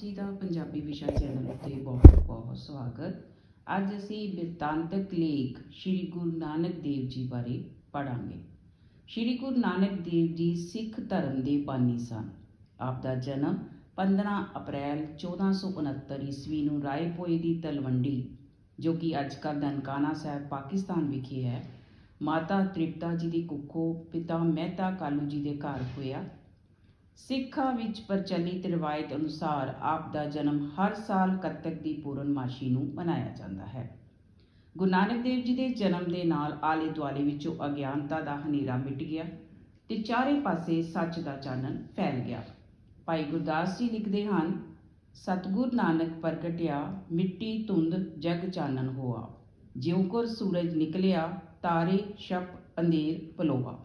ਜੀ ਦਾ ਪੰਜਾਬੀ ਵਿਸ਼ਾ ਚੈਨਲ ਉੱਤੇ ਬਹੁਤ ਬਹੁਤ ਸਵਾਗਤ। ਅੱਜ ਅਸੀਂ ਬਿਰਤਾਂਤਕ ਲੇਖ ਸ੍ਰੀ ਗੁਰੂ ਨਾਨਕ ਦੇਵ ਜੀ ਬਾਰੇ ਪੜਾਂਗੇ ਸ੍ਰੀ ਗੁਰੂ ਨਾਨਕ ਦੇਵ ਜੀ ਸਿੱਖ ਧਰਮ ਦੇ ਬਾਨੀ ਸਨ। ਆਪ ਦਾ ਜਨਮ 15 ਅਪ੍ਰੈਲ 1469 ਈਸਵੀ ਨੂੰ ਰਾਏਪੋਏ ਦੀ ਤਲਵੰਡੀ, ਜੋ ਕਿ ਅੱਜ ਕੱਲ੍ਹ ਨਨਕਾਣਾ ਸਾਹਿਬ, ਪਾਕਿਸਤਾਨ ਵਿਖੇ ਹੈ। ਮਾਤਾ ਤ੍ਰਿਪਤਾ ਜੀ ਦੀ ਕੁੱਖੋਂ ਪਿਤਾ ਮਹਿਤਾ ਕਾਲੂ ਜੀ ਦੇ ਘਰ ਹੋਇਆ। ਸਿੱਖਾਂ ਵਿੱਚ ਪ੍ਰਚਲਿਤ ਰਿਵਾਇਤ ਅਨੁਸਾਰ ਆਪ ਦਾ ਜਨਮ ਹਰ ਸਾਲ ਕੱਤਕ ਦੀ ਪੂਰਨਮਾਸ਼ੀ ਨੂੰ ਮਨਾਇਆ ਜਾਂਦਾ ਹੈ। ਗੁਰੂ ਨਾਨਕ ਦੇਵ ਜੀ ਦੇ ਜਨਮ ਦੇ ਨਾਲ ਆਲੇ ਦੁਆਲੇ ਵਿੱਚੋਂ ਅਗਿਆਨਤਾ ਦਾ ਹਨੇਰਾ ਮਿਟ ਗਿਆ ਤੇ ਚਾਰੇ ਪਾਸੇ ਸੱਚ ਦਾ ਚਾਨਣ ਫੈਲ ਗਿਆ। ਭਾਈ ਗੁਰਦਾਸ ਜੀ ਲਿਖਦੇ ਹਨ, ਸਤਿਗੁਰ ਨਾਨਕ ਪ੍ਰਗਟਿਆ, ਮਿੱਟੀ, ਧੁੰਦ, ਜਗ ਚਾਨਣ ਹੋਆ। ਜਿਉ ਕਰ ਸੂਰਜ ਨਿਕਲਿਆ, ਤਾਰੇ, ਛਪ, ਅੰਧੇਰ ਪਲੋਆ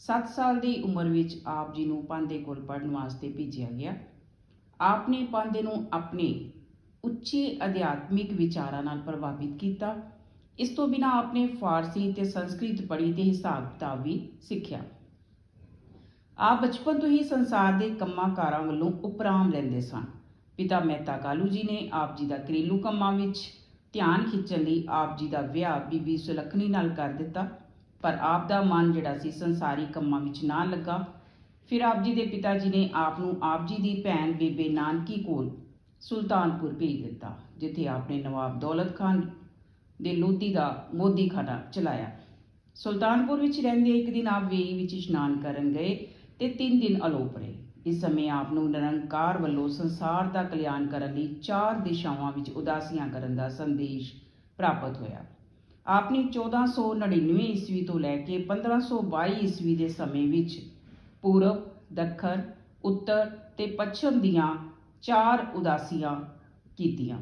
7 ਸਾਲ ਦੀ ਉਮਰ ਵਿੱਚ ਆਪ ਜੀ ਨੂੰ ਪਾਂਦੇ ਕੋਲ ਪੜਨ ਵਾਸਤੇ ਭੇਜਿਆ ਗਿਆ। ਆਪ ਨੇ ਪਾਂਦੇ ਨੂੰ ਆਪਣੇ ਉੱਚੇ ਅਧਿਆਤਮਿਕ ਵਿਚਾਰਾਂ ਨਾਲ ਪ੍ਰਭਾਵਿਤ ਕੀਤਾ। ਇਸ ਤੋਂ ਬਿਨਾਂ ਆਪਨੇ ਫਾਰਸੀ ਤੇ ਸੰਸਕ੍ਰਿਤ ਪੜ੍ਹੀ ਤੇ ਹਿਸਾਬ ਕਿਤਾਬ ਵੀ ਸਿੱਖਿਆ। ਆਪ ਬਚਪਨ ਤੋਂ ਹੀ ਸੰਸਾਰ ਦੇ ਕੰਮਾਂ ਕਾਰਾਂ ਵੱਲੋਂ ਉਪਰਾਮ ਲੈਂਦੇ ਸਨ। ਪਿਤਾ ਮਹਿਤਾ ਕਾਲੂ ਜੀ ਨੇ ਆਪ ਜੀ ਦਾ ਘਰੇਲੂ ਕੰਮਾਂ ਵਿੱਚ ਧਿਆਨ ਖਿੱਚਣ ਲਈ ਆਪ ਜੀ ਦਾ ਵਿਆਹ ਬੀਬੀ ਸੁਲੱਖਣੀ ਨਾਲ ਕਰ ਦਿੱਤਾ। ਪਰ ਆਪ ਦਾ ਮਨ ਜਿਹੜਾ ਸੀ ਸੰਸਾਰੀ ਕੰਮਾਂ ਵਿੱਚ ਨਾ ਲੱਗਾ। ਫਿਰ ਆਪ ਜੀ ਦੇ ਪਿਤਾ ਜੀ ਨੇ ਆਪ ਨੂੰ ਆਪ ਜੀ ਦੀ ਭੈਣ ਬੇਬੇ ਨਾਨਕੀ ਕੋਲ ਸੁਲਤਾਨਪੁਰ ਭੇਜ ਦਿੱਤਾ, ਜਿੱਥੇ ਆਪ ਨੇ ਨਵਾਬ ਦੌਲਤ ਖਾਨ ਦੇ ਲੋਧੀ ਦਾ ਮੋਦੀਖਾਨਾ ਚਲਾਇਆ। ਸੁਲਤਾਨਪੁਰ ਵਿੱਚ ਰਹਿੰਦੇ ਇੱਕ ਦਿਨ ਆਪ ਵੇਈ ਵਿੱਚ ਇਸ਼ਨਾਨ ਕਰਨ ਗਏ ਤੇ 3 ਦਿਨ ਅਲੋਪ ਰਹੇ। ਇਸ ਸਮੇਂ ਆਪ ਨੂੰ ਨਿਰੰਕਾਰ ਵੱਲੋਂ ਸੰਸਾਰ ਦਾ ਕਲਿਆਣ ਕਰਨ ਲਈ ਚਾਰ ਦਿਸ਼ਾਵਾਂ ਵਿੱਚ ਉਦਾਸੀਆਂ ਕਰਨ ਦਾ ਸੰਦੇਸ਼ ਪ੍ਰਾਪਤ ਹੋਇਆ। ਆਪ ਨੇ 1499 ਈਸਵੀ ਤੋਂ ਲੈ ਕੇ 1522 ਈਸਵੀ ਦੇ ਸਮੇਂ ਵਿੱਚ ਪੂਰਬ, ਦੱਖਣ, ਉੱਤਰ ਤੇ ਪੱਛਮ ਦੀਆਂ ਚਾਰ ਉਦਾਸੀਆਂ ਕੀਤੀਆਂ।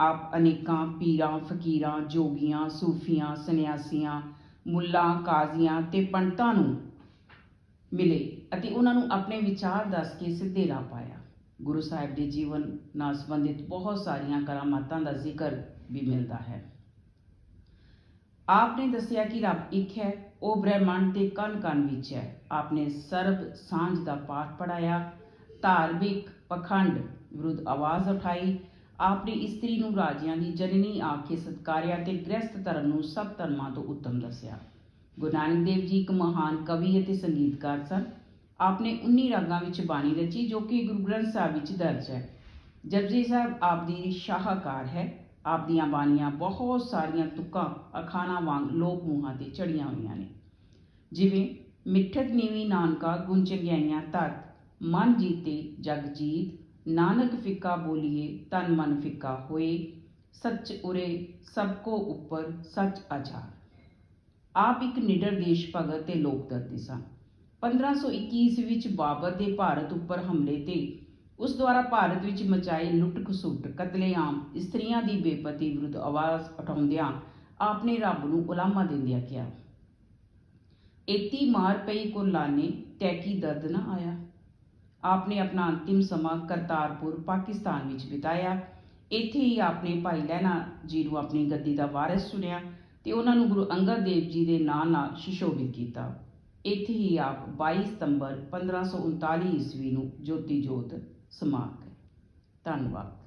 ਆਪ ਅਨੇਕਾਂ ਪੀਰਾਂ, ਫਕੀਰਾਂ, ਜੋਗੀਆਂ, ਸੂਫੀਆਂ, ਸੰਨਿਆਸੀਆਂ, ਮੁੱਲਾਂ, ਕਾਜ਼ੀਆਂ ਤੇ ਪੰਡਤਾਂ ਨੂੰ ਮਿਲੇ ਅਤੇ ਉਹਨਾਂ ਨੂੰ ਆਪਣੇ ਵਿਚਾਰ ਦੱਸ ਕੇ ਸਿੱਧੇ ਰਾਹ ਪਾਇਆ। ਗੁਰੂ ਸਾਹਿਬ ਦੇ ਜੀਵਨ ਨਾਲ ਸੰਬੰਧਿਤ ਬਹੁਤ ਸਾਰੀਆਂ ਕਰਾਮਾਤਾਂ ਦਾ ਜ਼ਿਕਰ ਵੀ ਮਿਲਦਾ ਹੈ। ਆਪ ਨੇ ਦੱਸਿਆ ਕਿ ਰੱਬ ਇੱਕ ਹੈ, ਉਹ ਬ੍ਰਹਿਮੰਡ ਦੇ ਕਣ ਕਣ ਵਿੱਚ ਹੈ। ਆਪ ਨੇ ਸਰਬ ਸਾਂਝ ਦਾ ਪਾਠ ਪੜਾਇਆ ਧਾਰਮਿਕ ਪਖੰਡ ਵਿਰੁੱਧ ਆਵਾਜ਼ ਉਠਾਈ ਆਪ ਨੇ ਇਸਤਰੀ ਨੂੰ ਰਾਜਿਆਂ ਦੀ ਜਨਨੀ ਆਖੇ ਸਤਕਾਰਿਆ ਤੇ ਗ੍ਰਸਥ ਧਰਮ ਨੂੰ ਸਭ ਧਰਮਾਂ ਤੋਂ ਉੱਤਮ ਦੱਸਿਆ। ਗੁਰੂ ਨਾਨਕ ਦੇਵ ਜੀ ਇੱਕ ਮਹਾਨ ਕਵੀ ਅਤੇ ਸੰਗੀਤਕਾਰ ਸਨ। ਆਪ ਨੇ 19 ਰਾਗਾਂ ਵਿੱਚ ਬਾਣੀ ਰਚੀ ਜੋ ਕਿ ਗੁਰੂ ਗ੍ਰੰਥ ਸਾਹਿਬ ਵਿੱਚ ਦਰਜ ਹੈ। ਜਪਜੀ ਸਾਹਿਬ ਆਪ ਦੀ ਸ਼ਾਹਕਾਰ ਹੈ। ਆਪ ਦੀਆਂ ਬਾਣੀਆਂ, ਬਹੁਤ ਸਾਰੀਆਂ ਤੁਕਾਂ, ਅਖਾਣਾ ਵਾਂਗ ਲੋਕ ਮੂੰਹਾਂ ਤੇ ਚੜੀਆਂ ਹੋਈਆਂ ਨੇ। ਜਿਵੇਂ ਮਿੱਠਤ ਨੀਵੀਂ ਨਾਨਕਾ ਗੁਣ ਚੰਗਿਆਈਆਂ ਤਤ, ਮਨ ਜੀਤੇ ਜਗ ਜੀਤ, ਨਾਨਕ ਫਿੱਕਾ ਬੋਲੀਏ ਤਨ ਮਨ ਫਿੱਕਾ ਹੋਏ, ਸੱਚ ਉਰੇ ਸਭ ਕੋ ਉੱਪਰ ਸੱਚ ਆਚਾਰ। ਆਪ ਇੱਕ ਨਿਡਰ ਦੇਸ਼ ਭਗਤ ਤੇ ਲੋਕਦਰਦੀ ਸਨ। 1521 ਈਸਵੀ ਵਿੱਚ ਬਾਬਰ ਦੇ ਭਾਰਤ ਉੱਪਰ ਹਮਲੇ ਤੇ ਉਸ ਦੁਆਰਾ ਭਾਰਤ ਵਿੱਚ ਮਚਾਈ ਲੁੱਟ ਖਸੁੱਟ, ਕਤਲੇਆਮ, ਇਸਤਰੀਆਂ ਦੀ ਬੇਪਤੀ ਵਿਰੁੱਧ ਆਵਾਜ਼ ਉਠਾਉਂਦਿਆਂ ਆਪ ਨੇ ਰੱਬ ਨੂੰ ਉਲਾਮਾ ਦਿੰਦਿਆਂ ਕਿਹਾ, ਏਤੀ ਮਾਰ ਪਈ ਕੋ ਲਾਨੇ ਟੈਕੀ ਦਰਦ ਨਾ ਆਇਆ। ਆਪ ਨੇ ਆਪਣਾ ਅੰਤਿਮ ਸਮਾਂ ਕਰਤਾਰਪੁਰ, ਪਾਕਿਸਤਾਨ ਵਿੱਚ ਬਿਤਾਇਆ। ਇੱਥੇ ਹੀ ਆਪਨੇ ਭਾਈ ਲਹਿਣਾ ਜੀ ਨੂੰ ਆਪਣੀ ਗੱਦੀ ਦਾ ਵਾਰਿਸ ਚੁਣਿਆ ਤੇ ਉਹਨਾਂ ਨੂੰ ਗੁਰੂ ਅੰਗਦ ਦੇਵ ਜੀ ਦੇ ਨਾਂ ਨਾਲ ਸ਼ਿਸ਼ੋਭਿਤ ਕੀਤਾ। ਇੱਥੇ ਹੀ ਆਪ 22 ਸਤੰਬਰ 1539 ਈਸਵੀ ਨੂੰ ਜੋਤੀ ਜੋਤ ਸਮਾ ਗਏ ਧੰਨਵਾਦ।